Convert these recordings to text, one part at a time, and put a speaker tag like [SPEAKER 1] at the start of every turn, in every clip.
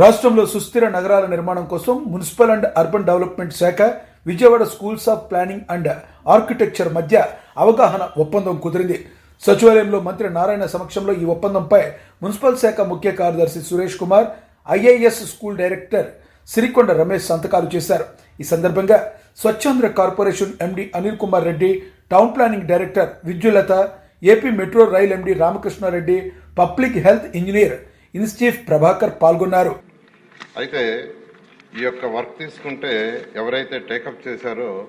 [SPEAKER 1] రాష్ట్రంలో సుస్థిర నగరాల నిర్మాణం కోసం మున్సిపల్ అండ్ అర్బన్ డెవలప్మెంట్ శాఖ Vijayawada schools of planning and architecture మధ్య అవగాహన ఒప్పందం కుదిరింది. సచివాలయంలో మంత్రి నారాయణ సమక్షంలో ఈ ఒప్పందంపై మున్సిపల్ శాఖ ముఖ్య కార్యదర్శి Suresh Kumar IAS school director Sirikonda Ramesh సంతకాలు చేశారు. ఈ సందర్భంగా Swachhandhra corporation MD Anil Kumar Reddy town planning director Vidyulatha AP metro rail MD Ramakrishna Reddy public health engineer ఇన్స్టిఫ్ Prabhakar పాల్గొన్నారు.
[SPEAKER 2] అయితే ఈ యొక్క వర్క్ తీసుకుంటే ఎవరైతే టేకప్ చేశారో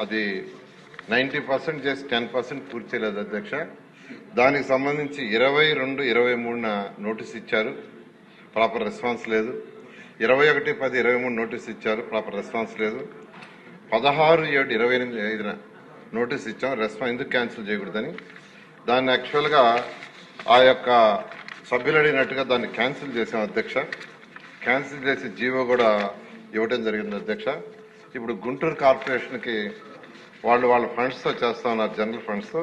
[SPEAKER 2] అది నైంటీ పర్సెంట్ చేసి టెన్ పర్సెంట్ పూర్తి చేయలేదు అధ్యక్ష. దానికి సంబంధించి ఇరవై రెండు ఇరవై మూడున నోటీస్ ఇచ్చారు. ప్రాపర్ రెస్పాన్స్ లేదు. ఇరవై ఒకటి పది ఇరవై మూడు నోటీస్ ఇచ్చారు. ప్రాపర్ రెస్పాన్స్ లేదు. పదహారు ఏడు ఇరవై ఎనిమిది ఐదున నోటీస్ ఇచ్చాం. రెస్పాన్స్ ఎందుకు క్యాన్సిల్ చేయకూడదని? దాన్ని యాక్చువల్గా ఆ యొక్క సభ్యులు అడిగినట్టుగా దాన్ని క్యాన్సిల్ చేసాం అధ్యక్ష. క్యాన్సిల్ చేసి జీవో కూడా ఇవ్వడం జరిగింది అధ్యక్ష. ఇప్పుడు గుంటూరు కార్పొరేషన్కి వాళ్ళు వాళ్ళ ఫండ్స్తో చేస్తా ఉన్నారు జనరల్ ఫండ్స్తో.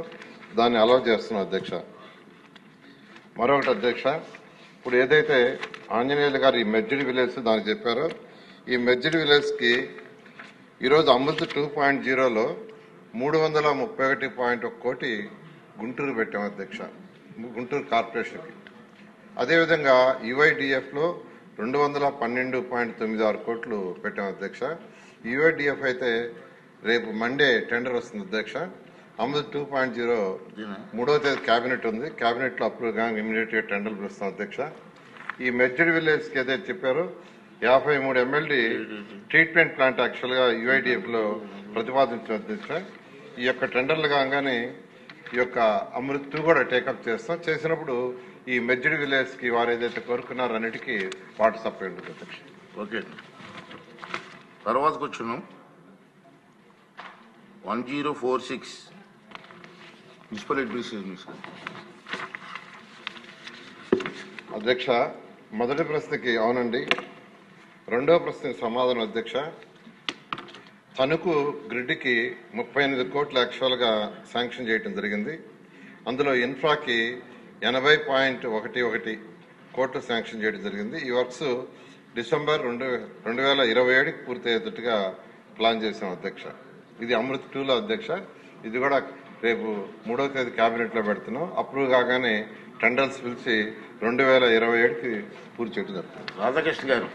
[SPEAKER 2] దాన్ని అలౌ చేస్తున్నాం అధ్యక్ష. మరొకటి అధ్యక్ష ఇప్పుడు ఏదైతే ఆంజనేయులు గారు ఈ మెజ్జిడి విలేజ్ దానికి చెప్పారో ఈ మెజ్జిడి విలేజ్కి ఈరోజు అమృత్ టూ పాయింట్ జీరోలో మూడు వందల ముప్పై ఒకటి పాయింట్ ఒక కోటి గుంటూరు పెట్టాం అధ్యక్ష గుంటూరు కార్పొరేషన్కి. అదేవిధంగా యుఐడిఎఫ్లో రెండు వందల పన్నెండు పాయింట్ తొమ్మిది ఆరు కోట్లు పెట్టాం అధ్యక్ష. యుఐడిఎఫ్ అయితే రేపు మండే టెండర్ వస్తుంది అధ్యక్ష. అమృత్ టూ పాయింట్ జీరో మూడో తేదీ క్యాబినెట్ ఉంది. క్యాబినెట్లో అప్రూవ్గా ఇమీడియట్గా టెండర్ పిలుస్తాం అధ్యక్ష. ఈ మెడ్జెడ్ విలేజ్కి ఏదైతే చెప్పారో యాభై మూడు ఎమ్మెల్యే ట్రీట్మెంట్ ప్లాంట్ యాక్చువల్గా యుఐడిఎఫ్లో ప్రతిపాదించిన అధ్యక్ష. ఈ యొక్క టెండర్లు కాగానే ఈ యొక్క అమృత్ టూ కూడా టేకప్ చేస్తాం. చేసినప్పుడు ఈ మెడ్జెడ్ విలేజ్కి వారు ఏదైతే కోరుకున్నారో అన్నిటికీ వాటర్ సప్లై ఉంటుంది అధ్యక్ష.
[SPEAKER 3] ఓకే. తర్వాతకు వచ్చినాం one zero four six. Municipal administration
[SPEAKER 2] అధ్యక్ష మొదటి ప్రశ్నకి అవునండి. రెండవ ప్రశ్నకి సమాధానం అధ్యక్ష. తణుకు గ్రిడ్కి ముప్పై ఎనిమిది కోట్లు యాక్చువల్గా శాంక్షన్ చేయడం జరిగింది. అందులో ఇన్ఫ్రాకి ఎనభై పాయింట్ ఒకటి ఒకటి కోట్లు శాంక్షన్ చేయడం జరిగింది. ఈ వర్క్స్ డిసెంబర్ రెండు రెండు వేల ఇరవై ఏడుకి పూర్తయ్యేటట్టుగా ప్లాన్ చేసాం అధ్యక్ష. ఇది అమృత్ టూలో అధ్యక్ష. ఇది కూడా రేపు మూడవ తేదీ క్యాబినెట్లో పెడుతున్నాం. అప్రూవ్ కాగానే టెండర్స్ పిలిచి రెండు వేల ఇరవై ఏడుకి పూర్తి చేయడం జరుగుతుంది.
[SPEAKER 3] రాధాకృష్ణ గారు